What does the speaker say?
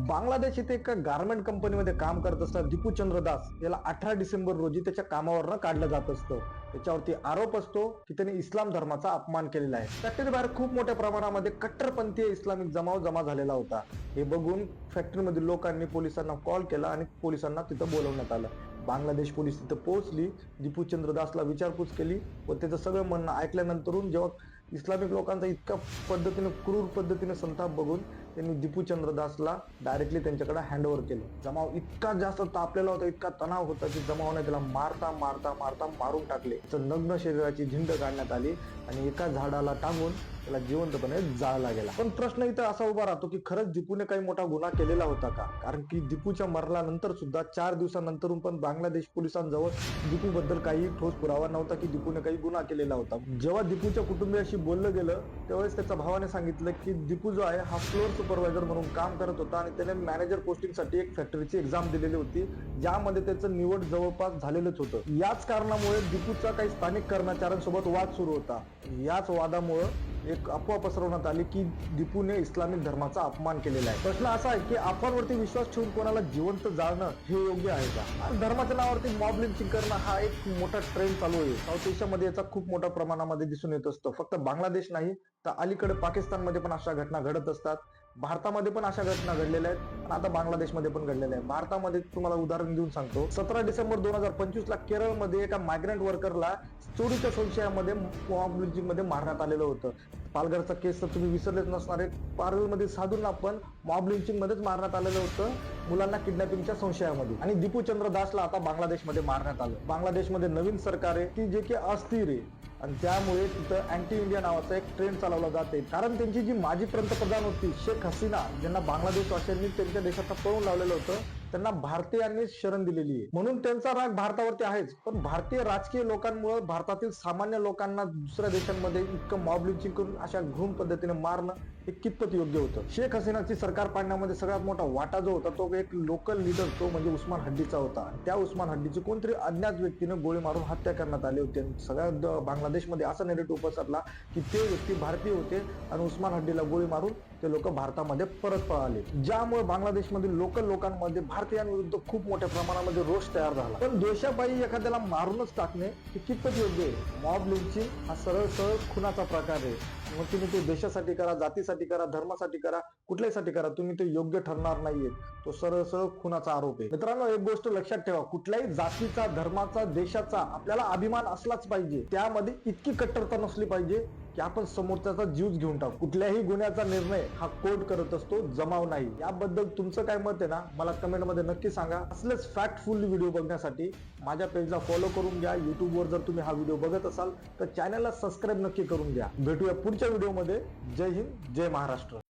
बांगलादेश इथे एका गार्मेंट कंपनीमध्ये काम करत असताना दीपूचंद्र दास याला अठरा डिसेंबर रोजी त्याच्या कामावरनं काढलं जात असतं. त्याच्यावरती आरोप असतो की त्याने इस्लाम धर्माचा अपमान केलेला आहे. फॅक्टरी बाहेर खूप मोठ्या प्रमाणामध्ये कट्टरपंथीय इस्लामिक जमाव जमा झालेला होता. हे बघून फॅक्टरीमधील लोकांनी पोलिसांना कॉल केला आणि पोलिसांना तिथं बोलवण्यात आलं. बांगलादेश पोलीस तिथं पोहोचली दीपूचंद्र दासला विचारपूस केली व त्याचं सगळं म्हणणं ऐकल्यानंतरून जेव्हा इस्लामिक लोकांचा इतका पद्धतीने क्रूर पद्धतीने संताप बघून त्यांनी दीपूचंद्र दासला डायरेक्टली त्यांच्याकडे हँडओव्हर केलं. जमाव इतका जास्त तापलेला होता इतका तणाव होता की जमावने त्याला मारता मारता मारता मारून टाकले. तर नग्न शरीराची झिंड काढण्यात आली आणि एका झाडाला टांगून त्याला जिवंतपणे जाळला गेला पण प्रश्न इथं असा उभा राहतो की खरंच दीपूने काही मोठा गुन्हा केलेला होता का? कारण की दीपूच्या मरणानंतर सुद्धा चार दिवसानंतरून पण बांगलादेश पोलिसांजवळ दीपू बद्दल काही ठोस पुरावा नव्हता की दीपूने काही गुन्हा केलेला होता. जेव्हा दीपूच्या कुटुंबियाशी बोललं गेलं त्यावेळेस त्याच्या भावाने सांगितलं की दीपू जो आहे हा फ्लोअर सुपरवायझर म्हणून काम करत होता आणि त्याने मॅनेजर पोस्टिंगसाठी एक फॅक्टरीची एक्झाम दिलेली होती ज्यामध्ये त्याचं निवड जवळपास झालेलंच होतं. याच कारणामुळे दीपूचा काही स्थानिक कर्मचाऱ्यांसोबत वाद सुरू होता. याच वादामुळं एक अफवा पसरवण्यात आली की दीपूने इस्लामिक धर्माचा अपमान केलेला आहे. प्रश्न असा आहे की अफवांवरती विश्वास ठेवून कोणाला जिवंत जाळणं हे योग्य आहे का? धर्माच्या नावावरती मॉब लिंचिंग करणं हा एक मोठा ट्रेंड चालू आहे. साऊथ एशियामध्ये याचा खूप मोठ्या प्रमाणामध्ये दिसून येत असतो. फक्त बांगलादेश नाही तर अलीकडे पाकिस्तानमध्ये पण अशा घटना घडत असतात. भारतामध्ये पण अशा घटना घडलेल्या आहेत आणि आता बांगलादेशमध्ये पण घडलेल्या आहेत. भारतामध्ये तुम्हाला उदाहरण देऊन सांगतो. सतरा डिसेंबर दोन हजार पंचवीस ला केरळमध्ये एका मायग्रंट वर्करला चोरीच्या संशयामध्ये मॉबमध्ये मारण्यात आलेलं होतं. पालघरचा केस तर तुम्ही विसरलेच नसणार आहे. पारळमध्ये साधूंना पण मॉब लिंचिंग मध्येच मारण्यात आलेलं होतं. मुलांना किडनॅपिंगच्या संशयामध्ये. आणि दीपू चंद्र दासला आता बांगलादेशमध्ये मारण्यात आलं. बांगलादेशमध्ये नवीन सरकार आहे. की जे की अस्थिर आहे. आणि त्यामुळे तिथं अँटी इंडिया नावाचा एक ट्रेंड चालवला जाते. कारण त्यांची जी माजी पंतप्रधान होती शेख हसीना ज्यांना बांगलादेशवासियांनी त्यांच्या देशात पळून लावलेलं होतं त्यांना भारतीयांनी शरण दिलेली आहे. म्हणून त्यांचा राग भारतावरती आहेच. पण भारतीय राजकीय लोकांमुळे भारतातील सामान्य लोकांना दुसऱ्या देशांमध्ये इतकं मॉब करून अशा घृण पद्धतीने मारणं हे कितपत योग्य होतं? शेख हसीनाची सरकार पाडण्यामध्ये सगळ्यात मोठा वाटा जो होता तो एक लोकल लीडर तो म्हणजे उस्मान हड्डीचा होता. त्या उस्मान हड्डीची कोणतरी अज्ञात व्यक्तीने गोळी मारून हत्या करण्यात आली होती. सगळ्या बांगलादेशमध्ये असा नेरेटिव्ह पसरला की ते व्यक्ती भारतीय होते आणि उस्मान हड्डीला गोळी मारून ते लोक भारतामध्ये परत पळाले. ज्यामुळे बांगलादेशमधील लोकल लोकांमध्ये भारतीयांविरुद्ध खूप मोठ्या प्रमाणामध्ये रोष तयार झाला. पण दोषाबाई एखाद्याला मारूनच टाकणे हे कितपत योग्य आहे? मॉब लिंचिंग हा सरळ सरळ खुनाचा प्रकार आहे. मग तुम्ही ते देशासाठी करा जातीसाठी करा धर्मासाठी करा कुठल्यासाठी करा तुम्ही ते योग्य ठरणार नाहीये. तो सरळ सरळ खुनाचा आरोप आहे. मित्रांनो एक गोष्ट लक्षात ठेवा. कुठल्याही जातीचा धर्माचा देशाचा आपल्याला अभिमान असलाच पाहिजे. त्यामध्ये इतकी कट्टरता नसली पाहिजे. की आपण समोरच्याचा जीवच घेऊन टाकू. कुठल्याही गुन्ह्याचा निर्णय हा कोर्ट करत असतो जमाव नाही. याबद्दल तुमचं काय मत आहे ना मला कमेंटमध्ये नक्की सांगा. असलेच फॅक्टफुल व्हिडिओ बघण्यासाठी माझ्या पेजला फॉलो करून घ्या. युट्यूबवर जर तुम्ही हा व्हिडिओ बघत असाल तर चॅनलला सबस्क्राईब नक्की करून घ्या. भेटूया पुढच्या व्हिडिओमध्ये जय हिंद जय महाराष्ट्र.